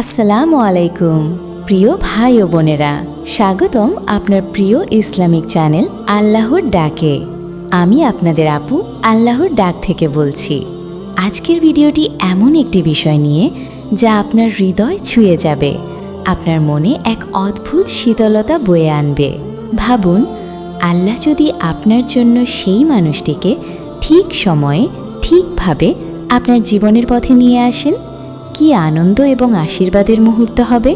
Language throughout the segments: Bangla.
আসসালামু আলাইকুম। প্রিয় ভাই ও বোনেরা, স্বাগতম আপনার প্রিয় ইসলামিক চ্যানেল আল্লাহর ডাকে। আমি আপনাদের আপু আল্লাহর ডাক থেকে বলছি, আজকের ভিডিওটি এমন একটি বিষয় নিয়ে যা আপনার হৃদয় ছুঁয়ে যাবে, আপনার মনে এক অদ্ভুত শীতলতা বয়ে আনবে। ভাবুন, আল্লাহ যদি আপনার জন্য সেই মানুষটিকে ঠিক সময়ে, ঠিকভাবে আপনার জীবনের পথে নিয়ে আসেন কি আনন্দ এবং আশীর্বাদের মুহূর্ত হবে?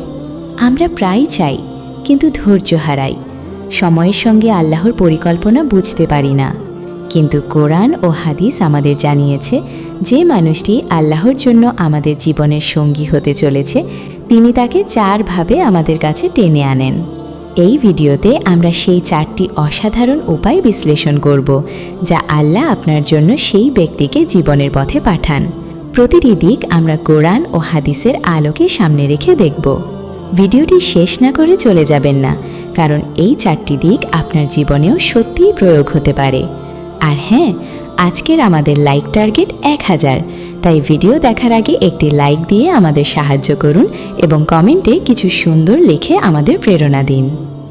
আমরা প্রায় চাই, কিন্তু ধৈর্য হারাই। সময়ের সঙ্গে আল্লাহর পরিকল্পনা বুঝতে পারি না। কিন্তু কোরআন ও হাদিস আমাদের জানিয়েছে, যে মানুষটি আল্লাহর জন্য আমাদের জীবনের সঙ্গী হতে চলেছে, তিনি তাকে চারভাবে আমাদের কাছে টেনে আনেন। এই ভিডিওতে আমরা সেই চারটি অসাধারণ উপায় বিশ্লেষণ করব, যা আল্লাহ আপনার জন্য সেই ব্যক্তিকে জীবনের পথে পাঠান। প্রতিটি দিক আমরা কোরআন ও হাদিসের আলোকে সামনে রেখে দেখব। ভিডিওটি শেষ না করে চলে যাবেন না, কারণ এই চারটি দিক আপনার জীবনেও সত্যিই প্রয়োগ হতে পারে। আর হ্যাঁ আজকের আমাদের লাইক টার্গেট এক হাজার, তাই ভিডিও দেখার আগে একটি লাইক দিয়ে আমাদের সাহায্য করুন এবং কমেন্টে কিছু সুন্দর লিখে আমাদের প্রেরণা দিন।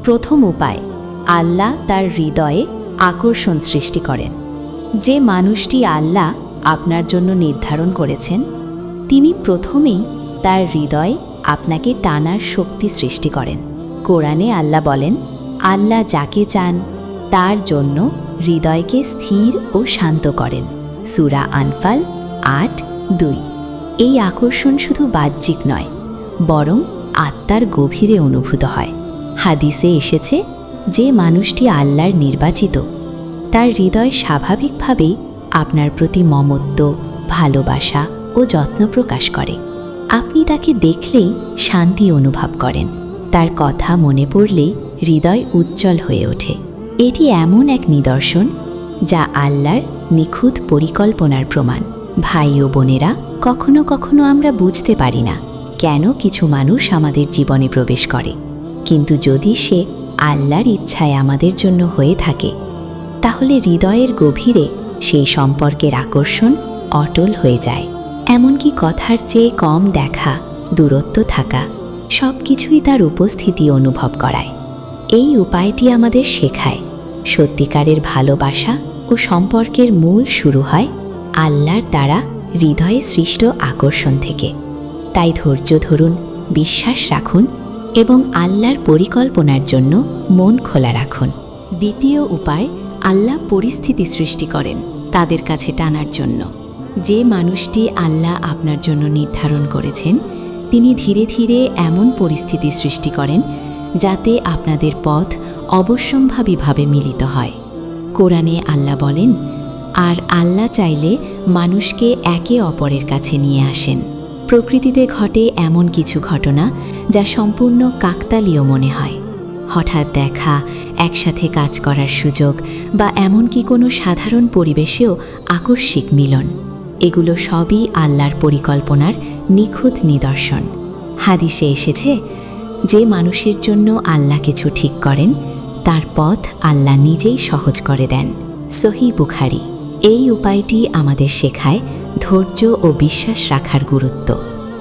প্রথম উপায়, আল্লাহ তার হৃদয়ে আকর্ষণ সৃষ্টি করেন। যে মানুষটি আল্লাহ আপনার জন্য নির্ধারণ করেছেন, তিনি প্রথমেই তার হৃদয়ে আপনাকে টানার শক্তি সৃষ্টি করেন। কোরআনে আল্লাহ বলেন, আল্লাহ যাকে চান, তার জন্য হৃদয়কে স্থির ও শান্ত করেন। সুরা আনফাল আট দুই। এই আকর্ষণ শুধু বাহ্যিক নয়, বরং আত্মার গভীরে অনুভূত হয়। হাদিসে এসেছে, যে মানুষটি আল্লাহর নির্বাচিত, তার হৃদয় স্বাভাবিকভাবেই আপনার প্রতি মমত্ব, ভালোবাসা ও যত্ন প্রকাশ করে। আপনি তাকে দেখলেই শান্তি অনুভব করেন। তার কথা মনে পড়লেই হৃদয় উজ্জ্বল হয়ে ওঠে। এটি এমন এক নিদর্শন যা আল্লাহর নিখুঁত পরিকল্পনার প্রমাণ। ভাই ও বোনেরা, কখনো কখনো আমরা বুঝতে পারি না কেন কিছু মানুষ আমাদের জীবনে প্রবেশ করে। কিন্তু যদি সে আল্লাহর ইচ্ছায় আমাদের জন্য হয়ে থাকে, তাহলে হৃদয়ের গভীরে সেই সম্পর্কের আকর্ষণ অটল হয়ে যায়। এমনকি কথার চেয়ে কম দেখা, দূরত্ব থাকা সব কিছুই তার উপস্থিতি অনুভব করায়। এই উপায়টি আমাদের শেখায়। সত্যিকারের ভালোবাসা ও সম্পর্কের মূল শুরু হয় আল্লাহর দ্বারা হৃদয়ে সৃষ্ট আকর্ষণ থেকে। তাই ধৈর্য ধরুন, বিশ্বাস রাখুন এবং আল্লাহর পরিকল্পনার জন্য মন খোলা রাখুন। দ্বিতীয় উপায়, আল্লাহ পরিস্থিতি সৃষ্টি করেন। তাদের কাছে টানার জন্য। যে মানুষটি আল্লাহ আপনার জন্য নির্ধারণ করেছেন, তিনি ধীরে ধীরে এমন পরিস্থিতি সৃষ্টি করেন যাতে আপনাদের পথ অবশ্যম্ভাবীভাবে মিলিত হয়। কোরআনে আল্লাহ বলেন, আর আল্লাহ চাইলে মানুষকে একে অপরের কাছে নিয়ে আসেন। প্রকৃতিতে ঘটে এমন কিছু ঘটনা যা সম্পূর্ণ কাকতালীয় মনে হয়। হঠাৎ দেখা, একসাথে কাজ করার সুযোগ বা এমনকি কোনো সাধারণ পরিবেশেও আকস্মিক মিলন। এগুলো সবই আল্লাহর পরিকল্পনার নিখুঁত নিদর্শন। হাদিসে এসেছে, যে মানুষের জন্য আল্লাহ কিছু ঠিক করেন, তার পথ আল্লাহ নিজেই সহজ করে দেন। সহি বুখারি। এই উপায়টি আমাদের শেখায় ধৈর্য ও বিশ্বাস রাখার গুরুত্ব।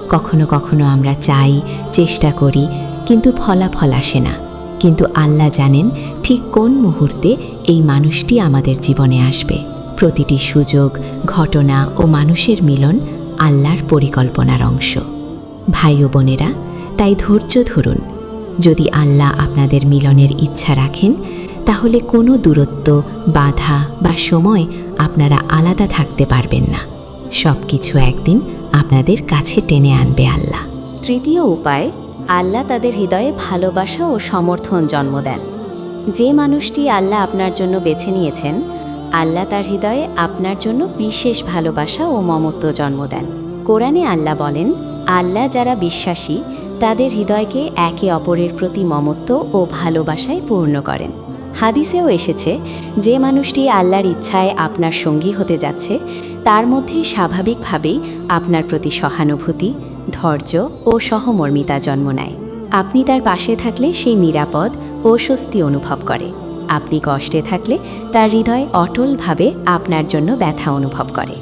কখনো কখনো আমরা চাই, চেষ্টা করি, কিন্তু ফলাফল আসে না। কিন্তু আল্লাহ জানেন ঠিক কোন মুহূর্তে এই মানুষটি আমাদের জীবনে আসবে। প্রতিটি সুযোগ, ঘটনা ও মানুষের মিলন আল্লাহর পরিকল্পনার অংশ। ভাই ও বোনেরা, তাই ধৈর্য ধরুন। যদি আল্লাহ আপনাদের মিলনের ইচ্ছা রাখেন, তাহলে কোনো দূরত্ব, বাধা বা সময় আপনারা আলাদা থাকতে পারবেন না। সব কিছু একদিন আপনাদের কাছে টেনে আনবে আল্লাহ। তৃতীয় উপায় আল্লাহ তাদের হৃদয়ে ভালোবাসা ও সমর্থন জন্ম দেন। যে মানুষটি আল্লাহ আপনার জন্য বেছে নিয়েছেন, আল্লাহ তার হৃদয়ে আপনার জন্য বিশেষ ভালোবাসা ও মমত্ব জন্ম দেন। কোরআনে আল্লাহ বলেন, আল্লাহ যারা বিশ্বাসী, তাদের হৃদয়কে একে অপরের প্রতি মমত্ব ও ভালোবাসায় পূর্ণ করেন। হাদিসেও এসেছে, যে মানুষটি আল্লাহর ইচ্ছায় আপনার সঙ্গী হতে যাচ্ছে, তার মধ্যে স্বাভাবিকভাবেই আপনার প্রতি সহানুভূতি ধৈর্য ও সহমর্মিতা জন্ম নেয়। আপনি তার পাশে থাকলে সেই নিরাপদ ও স্বস্তি অনুভব করে। আপনি কষ্টে থাকলে তার হৃদয় অটলভাবে আপনার জন্য ব্যথা অনুভব করে।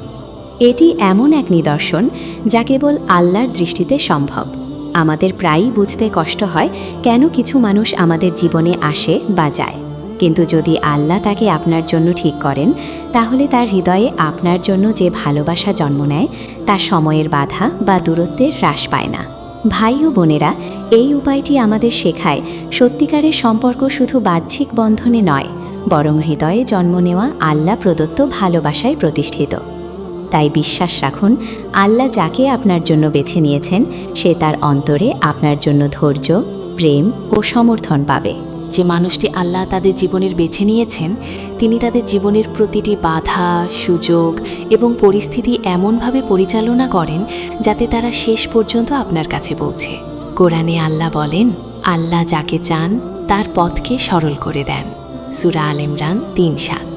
এটি এমন এক নিদর্শন যা কেবল আল্লাহর দৃষ্টিতে সম্ভব। আমাদের প্রায়ই বুঝতে কষ্ট হয় কেন কিছু মানুষ আমাদের জীবনে আসে বা যায়। কিন্তু যদি আল্লাহ তাকে আপনার জন্য ঠিক করেন, তাহলে তার হৃদয়ে আপনার জন্য যে ভালোবাসা জন্ম নেয়, তা সময়ের বাধা বা দূরত্বের হ্রাস পায় না। ভাই ও বোনেরা, এই উপায়টি আমাদের শেখায়, সত্যিকারের সম্পর্ক শুধু বাহ্যিক বন্ধনে নয়, বরং হৃদয়ে জন্ম নেওয়া আল্লাহ প্রদত্ত ভালোবাসায় প্রতিষ্ঠিত। তাই বিশ্বাস রাখুন, আল্লাহ যাকে আপনার জন্য বেছে নিয়েছেন, সে তার অন্তরে আপনার জন্য ধৈর্য, প্রেম ও সমর্থন পাবে। যে মানুষটি আল্লাহ তাদের জীবনের বেছে নিয়েছেন, তিনি তাদের জীবনের প্রতিটি বাধা, সুযোগ এবং পরিস্থিতি এমনভাবে পরিচালনা করেন যাতে তারা শেষ পর্যন্ত আপনার কাছে পৌঁছে। কোরআনে আল্লাহ বলেন, আল্লাহ যাকে চান, তার পথকে সরল করে দেন। সুরা আল ইমরান তিন সাত।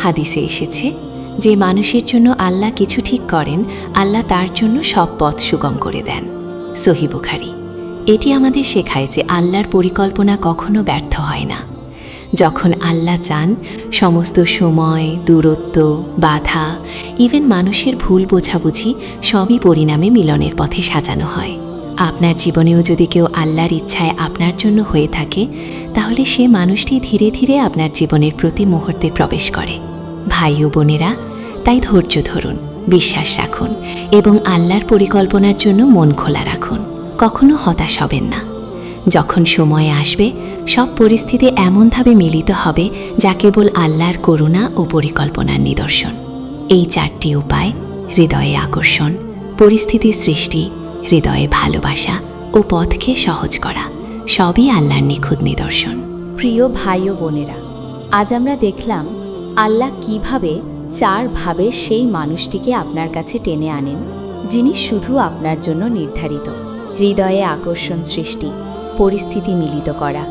হাদিসে এসেছে, যে মানুষের জন্য আল্লাহ কিছু ঠিক করেন, আল্লাহ তার জন্য সব পথ সুগম করে দেন। সহি বুখারি। এটি আমাদের শেখায় যে আল্লাহর পরিকল্পনা কখনো ব্যর্থ হয় না। যখন আল্লাহ চান, সমস্ত সময়, দূরত্ব, বাধা ইভেন মানুষের ভুল বোঝাবুঝি সবই পরিণামে মিলনের পথে সাজানো হয়। আপনার জীবনেও যদি কেউ আল্লাহর ইচ্ছায় আপনার জন্য হয়ে থাকে, তাহলে সে মানুষটি ধীরে ধীরে আপনার জীবনের প্রতি মুহূর্তে প্রবেশ করে। ভাই ও বোনেরা, তাই ধৈর্য ধরুন, বিশ্বাস রাখুন এবং আল্লাহর পরিকল্পনার জন্য মন খোলা রাখুন। কখনো হতাশ হবেন না। যখন সময় আসবে, সব পরিস্থিতি এমনভাবে মিলিত হবে যা কেবল আল্লাহর করুণা ও পরিকল্পনার নিদর্শন। এই চারটি উপায়, হৃদয়ে আকর্ষণ, পরিস্থিতি সৃষ্টি, হৃদয়ে ভালোবাসা ও পথকে সহজ করা, সবই আল্লাহর নিখুঁত নিদর্শন। প্রিয় ভাই ও বোনেরা, আজ আমরা দেখলাম আল্লাহ কীভাবে চারভাবে সেই মানুষটিকে আপনার কাছে টেনে আনেন, যিনি শুধু আপনার জন্য নির্ধারিত। হৃদয়ে আকর্ষণ সৃষ্টি, পরিস্থিতি মিলিত করা,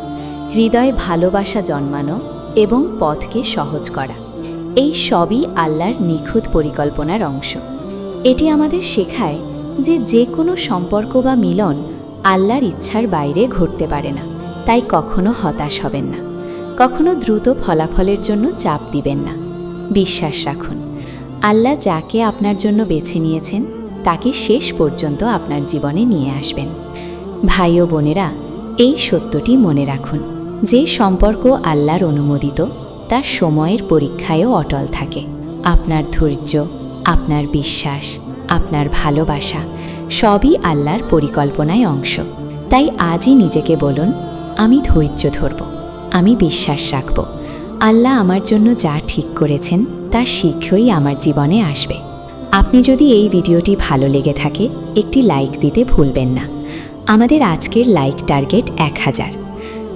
হৃদয়ে ভালোবাসা জন্মানো এবং পথকে সহজ করা। এই সবই আল্লাহর নিখুঁত পরিকল্পনার অংশ। এটি আমাদের শেখায় যে যে কোনো সম্পর্ক বা মিলন আল্লাহর ইচ্ছার বাইরে ঘটতে পারে না, তাই কখনো হতাশ হবেন না, কখনো দ্রুত ফলাফলের জন্য চাপ দিবেন না। বিশ্বাস রাখুন, আল্লাহ যাকে আপনার জন্য বেছে নিয়েছেন তাকে শেষ পর্যন্ত আপনার জীবনে নিয়ে আসবেন। ভাই ও বোনেরা, এই সত্যটি মনে রাখুন, যে সম্পর্ক আল্লাহর অনুমোদিত, তার সময়ের পরীক্ষায়ও অটল থাকে। আপনার ধৈর্য, আপনার বিশ্বাস, আপনার ভালোবাসা, সবই আল্লাহর পরিকল্পনায় অংশ। তাই আজই নিজেকে বলুন, আমি ধৈর্য ধরব, আমি বিশ্বাস রাখব। আল্লাহ আমার জন্য যা ঠিক করেছেন, তা শীঘ্রই আমার জীবনে আসবে। আপনি যদি এই ভিডিওটি ভালো লেগে থাকে, একটি লাইক দিতে ভুলবেন না। আমাদের আজকের লাইক টার্গেট এক হাজার।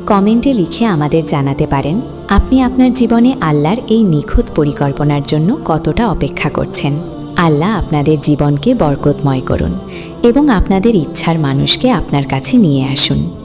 কমেন্টে লিখে আমাদের জানাতে পারেন, আপনি আপনার জীবনে আল্লাহর এই নিখুঁত পরিকল্পনার জন্য কতটা অপেক্ষা করছেন। আল্লাহ আপনাদের জীবনকে বরকতময় করুন এবং আপনাদের ইচ্ছার মানুষকে আপনার কাছে নিয়ে আসুন।